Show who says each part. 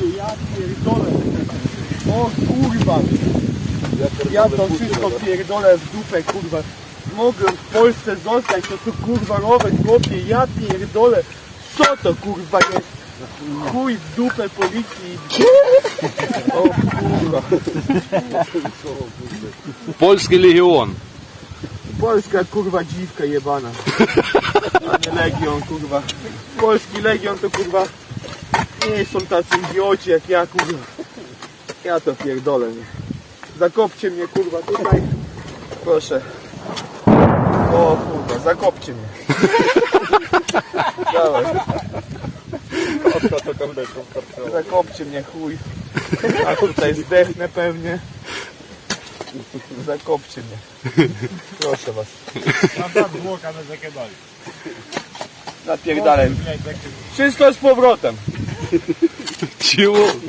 Speaker 1: chuju, ja pierdolę. O kurwa. Ja to wszystko pierdolę w dupę, kurwa. Mogłem w Polsce zostać, to tu kurwa rower chłopie, ja pierdolę. Co to kurwa jest? Chuj w dupę policji. O kurwa.
Speaker 2: Polski Legion.
Speaker 1: Polska kurwa dziwka jebana. A nie Legion kurwa. Polski Legion to kurwa nie są tacy idioci jak ja kurwa. Ja to pierdolę. Nie. Zakopcie mnie kurwa tutaj. Proszę. O kurwa, zakopcie mnie. Dawaj. Zakopcie mnie chuj. A tutaj zdechnę pewnie. Zakopcie mnie. Proszę was. Napierdalaj. Wszystko z powrotem.
Speaker 2: 中央